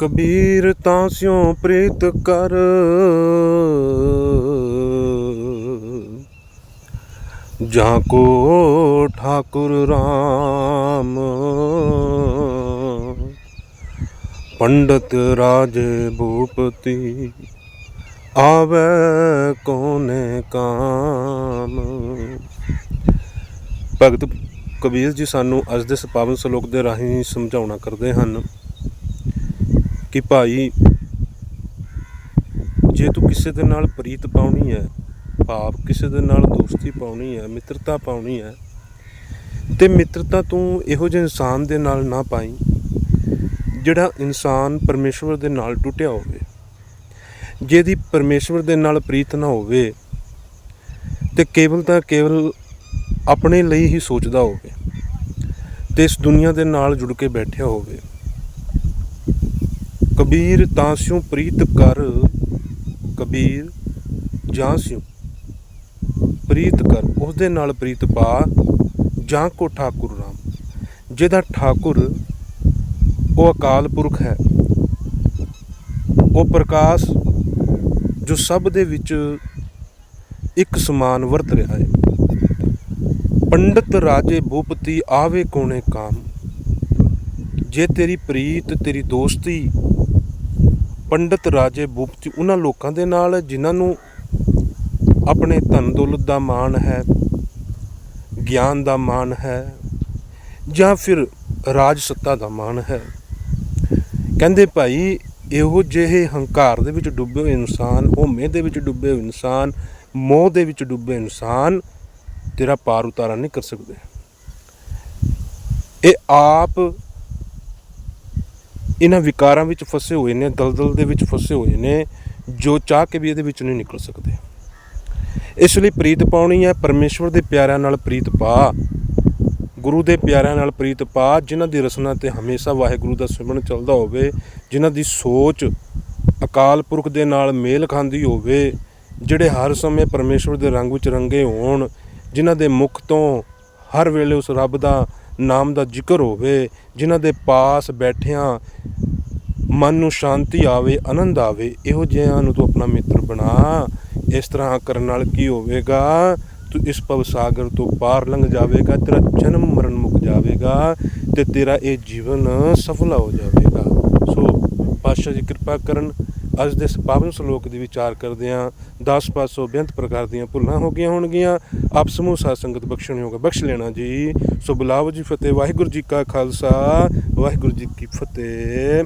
ਕਬੀਰ ਤਾਂ ਸਿਉ ਪ੍ਰੀਤ ਕਰ। ਜਾਂ ਕੋ ਠਾਕੁਰ ਰਾਮ। ਪੰਡਤ ਰਾਜੇ ਭੂਪਤੀ ਆਵੇ ਕੋਨੇ ਕਾਮ। ਭਗਤ ਕਬੀਰ ਜੀ ਸਾਨੂੰ ਅੱਜ ਦੇ ਇਸ ਪਾਵਨ ਸ਼ਲੋਕ ਦੇ ਰਾਹੀਂ ਸਮਝਾਉਣਾ ਕਰਦੇ ਹਨ। ਕਿ ਭਾਈ, ਜੇ ਤੂੰ ਕਿਸੇ ਦੇ ਨਾਲ ਪ੍ਰੀਤ ਪਾਉਣੀ ਹੈ, ਭਾਵ ਕਿਸੇ ਦੇ ਨਾਲ ਦੋਸਤੀ ਪਾਉਣੀ ਹੈ, ਮਿੱਤਰਤਾ ਪਾਉਣੀ ਹੈ, ਤੇ ਮਿੱਤਰਤਾ ਤੂੰ ਇਹੋ ਜਿਹੇ ਇਨਸਾਨ ਦੇ ਨਾਲ ਨਾ ਪਾਈ, ਜਿਹੜਾ ਇਨਸਾਨ ਪਰਮੇਸ਼ਵਰ ਦੇ ਨਾਲ ਟੁੱਟਿਆ ਹੋਵੇ। ਜਿਹਦੀ ਪਰਮੇਸ਼ਵਰ ਦੇ ਨਾਲ ਪ੍ਰੀਤ ਨਾ ਹੋਵੇ, ਤੇ ਕੇਵਲ ਤਾਂ ਕੇਵਲ ਆਪਣੇ ਲਈ ਹੀ ਸੋਚਦਾ ਹੋਵੇ, ਤੇ ਇਸ ਦੁਨੀਆ ਦੇ ਨਾਲ ਜੁੜ ਕੇ ਬੈਠਿਆ ਹੋਵੇ। ਕਬੀਰ ਤਾਂ ਸਿਉ ਪ੍ਰੀਤ ਕਰ, ਕਬੀਰ ਜਾਂ ਸਿਉ। ਪ੍ਰੀਤ ਕਰ ਉਸ ਦੇ ਨਾਲ ਪ੍ਰੀਤ ਪਾ, ਜਾਂ ਕੋ ਠਾਕੁਰ ਰਾਮ। ਜਿਹਦਾ ਠਾਕੁਰ ਉਹ ਅਕਾਲ ਪੁਰਖ ਹੈ। ਉਹ ਪ੍ਰਕਾਸ਼ ਜੋ ਸਭ ਦੇ ਵਿੱਚ ਇੱਕ ਸਮਾਨ ਵਰਤ ਰਿਹਾ ਹੈ। ਪੰਡਤ ਰਾਜੇ ਭੂਪਤੀ ਆਵੇ ਕੋਣੇ ਕਾਮ। ਜੇ ਤੇਰੀ ਪ੍ਰੀਤ, ਤੇਰੀ ਦੋਸਤੀ ਪੰਡਤ ਰਾਜੇ ਭੂਪਤੀ ਉਹਨਾਂ ਲੋਕਾਂ ਦੇ ਨਾਲ ਜਿਨ੍ਹਾਂ ਨੂੰ ਆਪਣੇ ਧਨ ਦੌਲਤ ਦਾ ਮਾਣ ਹੈ, ਗਿਆਨ ਦਾ ਮਾਣ ਹੈ ਜਾਂ ਫਿਰ ਰਾਜ ਸੱਤਾ ਦਾ ਮਾਣ ਹੈ। ਕਹਿੰਦੇ ਭਾਈ, ਇਹੋ ਜਿਹੇ ਹੰਕਾਰ ਦੇ ਵਿੱਚ ਡੁੱਬੇ ਹੋਏ ਇਨਸਾਨ, ਹਉਮੈ ਦੇ ਵਿੱਚ ਡੁੱਬੇ ਹੋਏ ਇਨਸਾਨ, ਮੋਹ ਦੇ ਵਿੱਚ ਡੁੱਬੇ ਇਨਸਾਨ ਤੇਰਾ ਪਾਰ ਉਤਾਰਾ ਨਹੀਂ ਕਰ ਸਕਦੇ। ਇਹ ਆਪ ਇਹਨਾਂ ਵਿਕਾਰਾਂ ਵਿੱਚ ਫਸੇ ਹੋਏ ਨੇ, ਦਲਦਲ ਦੇ ਵਿੱਚ ਫਸੇ ਹੋਏ ਨੇ, ਜੋ ਚਾਹ ਕੇ ਵੀ ਇਹਦੇ ਵਿੱਚ ਨਹੀਂ ਨਿਕਲ ਸਕਦੇ। ਇਸ ਲਈ ਪ੍ਰੀਤ ਪਾਉਣੀ ਹੈ, ਪਰਮੇਸ਼ਵਰ ਦੇ ਪਿਆਰਿਆਂ ਨਾਲ ਪ੍ਰੀਤ ਪਾ। ਗੁਰੂ ਦੇ ਪਿਆਰਿਆਂ ਨਾਲ ਪ੍ਰੀਤ ਪਾ, ਜਿਨ੍ਹਾਂ ਦੀ ਰਸਨਾ ਤੇ ਹਮੇਸ਼ਾ ਵਾਹਿਗੁਰੂ ਦਾ ਸਿਮਰਨ ਚੱਲਦਾ ਹੋਵੇ, ਜਿਨ੍ਹਾਂ ਦੀ ਸੋਚ ਅਕਾਲ ਪੁਰਖ ਦੇ ਨਾਲ ਮੇਲ ਖਾਂਦੀ ਹੋਵੇ, ਜਿਹੜੇ ਹਰ ਸਮੇਂ ਪਰਮੇਸ਼ਵਰ ਦੇ ਰੰਗ ਵਿੱਚ ਰੰਗੇ ਹੋਣ, ਜਿਨ੍ਹਾਂ ਦੇ ਮੁਖ ਤੋਂ ਹਰ ਵੇਲੇ ਉਸ ਰੱਬ ਦਾ ਨਾਮ ਦਾ ਜ਼ਿਕਰ ਹੋਵੇ, ਜਿਨ੍ਹਾਂ ਦੇ ਪਾਸ ਬੈਠਿਆਂ ਮਨ ਨੂੰ ਸ਼ਾਂਤੀ ਆਵੇ, ਆਨੰਦ ਆਵੇ, ਇਹੋ ਜਿਹਿਆਂ ਨੂੰ ਤੂੰ ਆਪਣਾ ਮਿੱਤਰ ਬਣਾ। ਇਸ ਤਰ੍ਹਾਂ ਕਰਨ ਨਾਲ ਕੀ ਹੋਵੇਗਾ? ਤੂੰ ਇਸ ਭਵ ਸਾਗਰ ਤੋਂ ਪਾਰ ਲੰਘ ਜਾਵੇਗਾ, ਤੇਰਾ ਜਨਮ ਮਰਨ ਮੁੱਕ ਜਾਵੇਗਾ ਤੇ ਤੇਰਾ ਇਹ ਜੀਵਨ ਸਫਲ ਹੋ ਜਾਵੇਗਾ। ਸੋ ਪਾਤਸ਼ਾਹ ਜੀ ਕਿਰਪਾ ਕਰਨ ਅੱਜ ਦੇ ਪਾਵਨ ਸ਼ਲੋਕ ਦੀ ਵਿਚਾਰ ਕਰਦੇ ਹਾਂ। 10 ਪਾਸੋਂ ਬੇਅੰਤ ਪ੍ਰਕਾਰ ਦੀਆਂ ਭੁੱਲਾਂ ਹੋ ਗਈਆਂ ਹੋਣਗੀਆਂ। ਆਪ ਸਮੂਹ ਸਾਧ ਸੰਗਤ ਬਖਸ਼ਣ ਹੋਗਾ ਬਖਸ਼ ਲੈਣਾ ਜੀ। ਸੋ ਬੁਲਾਓ ਜੀ ਫਤਿਹ। ਵਾਹਿਗੁਰੂ ਜੀ ਕਾ ਖਾਲਸਾ। ਵਾਹਿਗੁਰੂ ਜੀ ਕੀ ਫਤਿਹ।